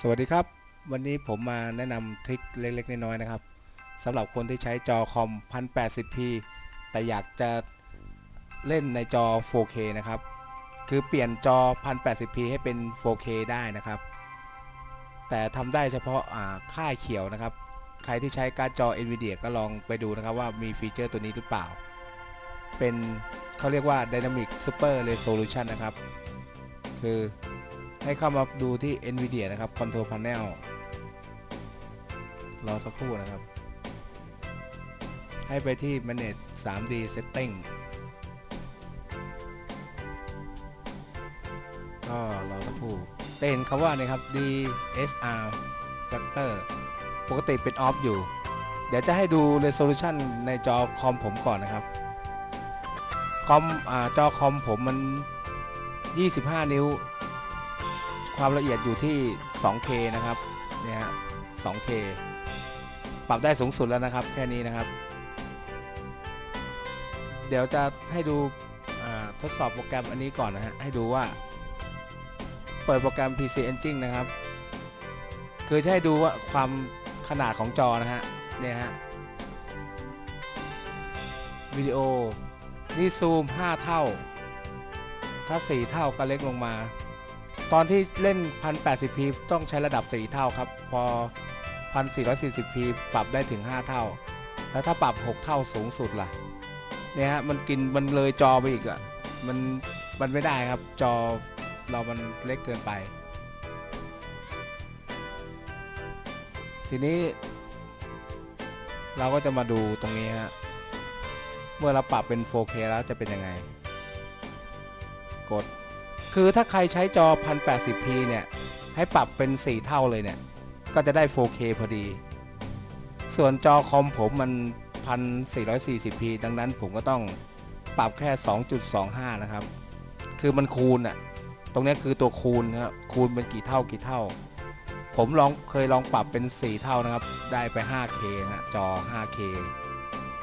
สวัสดีครับ วันนี้ผมมาแนะนำทริคเล็ก ๆ น้อยๆนะครับสำหรับคนที่ใช้จอคอม 1080p แต่อยากจะเล่นในจอ 4K นะครับ คือเปลี่ยนจอ 1080p ให้เป็น 4K ได้นะครับ แต่ทำได้เฉพาะค่ายเขียวนะครับ ใครที่ใช้การ์ดจอ NVIDIA ก็ลองไปดูนะครับว่ามีฟีเจอร์ตัวนี้หรือเปล่า เป็นเขาเรียกว่า Dynamic Super Resolution นะครับ คือ ให้เข้ามาดูที่ NVIDIA นะครับ Control Panel รอสักครู่นะครับ ให้ไปที่ Manage 3D Setting ก็รอสักครู่จะเห็นคำว่านี่ครับ DSR Factor ปกติเป็น Off อยู่ เดี๋ยวจะให้ดู Resolution ในจอคอมผมก่อนนะครับ คอมอ่าจอคอมผมมัน 25 นิ้ว ความละเอียดอยู่ที่ 2K นะครับเนี่ยฮะ 2K ปรับได้สูงสุดแล้วนะครับ แค่นี้นะครับ เดี๋ยวจะให้ดูทดสอบโปรแกรมอันนี้ก่อนนะฮะ ให้ดูว่า เปิดโปรแกรม PC Engine นะครับ คือจะให้ดูว่าความขนาดของจอนะฮะ เนี่ยฮะ วิดีโอ นี่ซูม 5 เท่า ถ้า 4 เท่าก็เล็กลงมา ตอนที่เล่น 1080p ต้องใช้ระดับ 4 เท่าครับ พอ 1440p ปรับได้ถึง 5 เท่า แล้วถ้าปรับ 6 เท่าสูงสุดล่ะ เนี่ยฮะ มันกิน มันเลยจอไปอีกอะ่ะ มัน มันไม่ได้ครับ จอเรามันเล็กเกินไป ทีนี้ เราก็จะมาดูตรงนี้ฮะ เมื่อเราปรับเป็น 4K แล้วจะเป็นยังไง กด คือถ้าใครใช้จอ 1080p เนี่ย ให้ปรับเป็น 4 เท่าเลยเนี่ย ก็จะได้ 4K พอดี ส่วนจอคอมผมมัน 1440p ดังนั้นผมก็ต้องปรับแค่ 2.25 นะครับ คือมันคูณอะตรงนี้คือตัวคูณนะครับ คูณเป็นกี่เท่ากี่เท่า ผมลองเคยลองปรับเป็น 4 เท่านะครับ ได้ไป 5K นะจอ 5K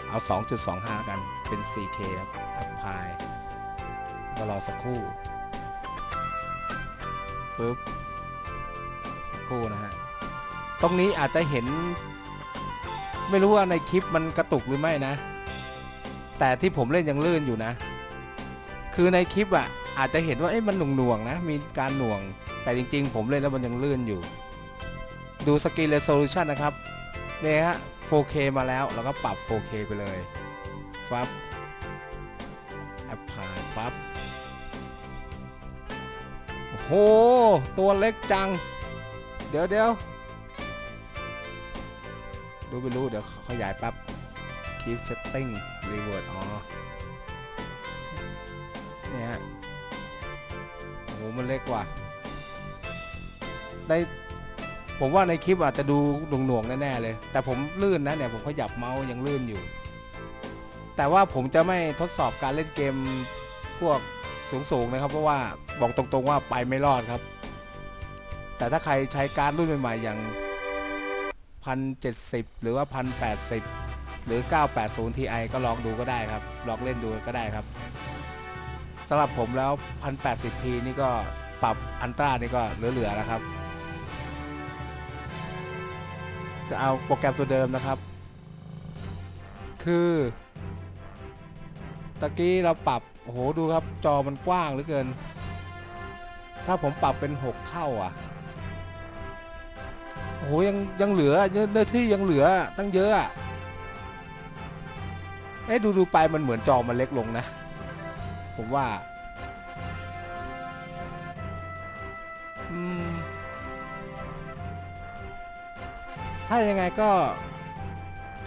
เอา 2.25 กันเป็น 4K ครับ apply ก็รอสักครู่ ฟึบคู่นะฮะ ตรงนี้อาจจะเห็น ไม่รู้ว่าในคลิปมันกระตุกหรือไม่นะ แต่ที่ผมเล่นยังลื่นอยู่นะ คือในคลิปอะอาจจะเห็นว่าเอ๊ะมันหน่วงๆนะ มีการหน่วง แต่จริง ๆ ผมเล่นแล้วมันยังลื่นอยู่ ดูสกรีนเร s o ลูชันนะครับเนี่ยฮะ 4K มาแล้วแล้วก็ปรับ 4K ไปเลย ฟับแอปพลายปั๊บ โอ้โห ตัวเล็กจัง เดี๋ยวเดี๋ยวดูไปรู้เดี๋ยวขยายปั๊บ keep setting revert อ๋อเนี่ยฮะโหมันเล็กกว่าในผมว่าในคลิปอาจจะดูหน่วงๆแน่ๆเลย แต่ผมลื่นนะเนี่ยผมขยับเมาส์ยังลื่นอยู่ แต่ว่าผมจะไม่ทดสอบการเล่นเกมพวก สูงๆนะครับ เพราะว่าบอกตรงๆว่าไปไม่รอดครับ แต่ถ้าใครใช้การ์ดรุ่นใหม่ๆอย่าง 1070 หรือว่า 1080 หรือ 980 Ti ก็ลองดูก็ได้ครับลองเล่นดูก็ได้ครับสำหรับผมแล้ว 1080p นี่ก็ปรับอันตรานี่ก็เหลือๆแล้วครับ จะเอาโปรแกรมตัวเดิมนะครับ คือ ตะกี้เราปรับ โอ้โหดูครับจอมันกว้างเหลือเกิน ถ้าผมปรับเป็น 6 เท่าอะโอ้โหยังยังเหลือเนื้อที่ยังเหลือตั้งเยอะอะเอ๊ะดูดูไปมันเหมือนจอมันเล็กลงนะ ผมว่าถ้ายังไงก็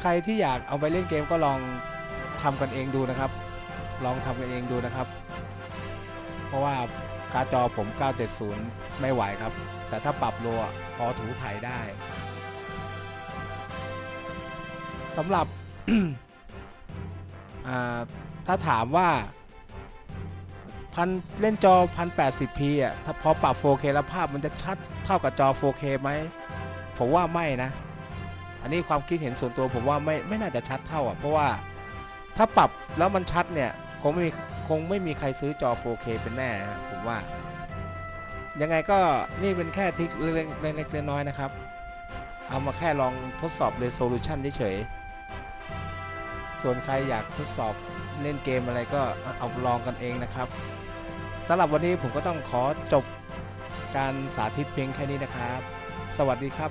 ใครที่อยากเอาไปเล่นเกมก็ลองทำกันเองดูนะครับ ลองทำกันเองดูนะครับ เพราะว่าการ์ดจอผม 970 ไม่ไหวครับ แต่ถ้าปรับโลอะพอถูถ่ายได้สำหรับถ้าถามว่าพันเล่นจอ 1080p อะ ถ้าพอปรับ 4K แล้วภาพมันจะชัดเท่ากับจอ 4K ไหม ผมว่าไม่นะ อันนี้ความคิดเห็นส่วนตัวผมว่าไม่ไม่น่าจะชัดเท่าอะ เพราะว่าถ้าปรับแล้วมันชัดเนี่ย คงไม่มีคงไม่มีใครซื้อจอ 4K เป็นแน่นะผมว่า ยังไงก็นี่เป็นแค่ทริคเล็กๆเล็กๆน้อยๆนะครับ เอามาแค่ลองทดสอบ resolution เฉยๆส่วนใครอยากทดสอบเล่นเกมอะไรก็เอาลองกันเองนะครับสำหรับวันนี้ผมก็ต้องขอจบการสาธิตเพียงแค่นี้นะครับ สวัสดีครับ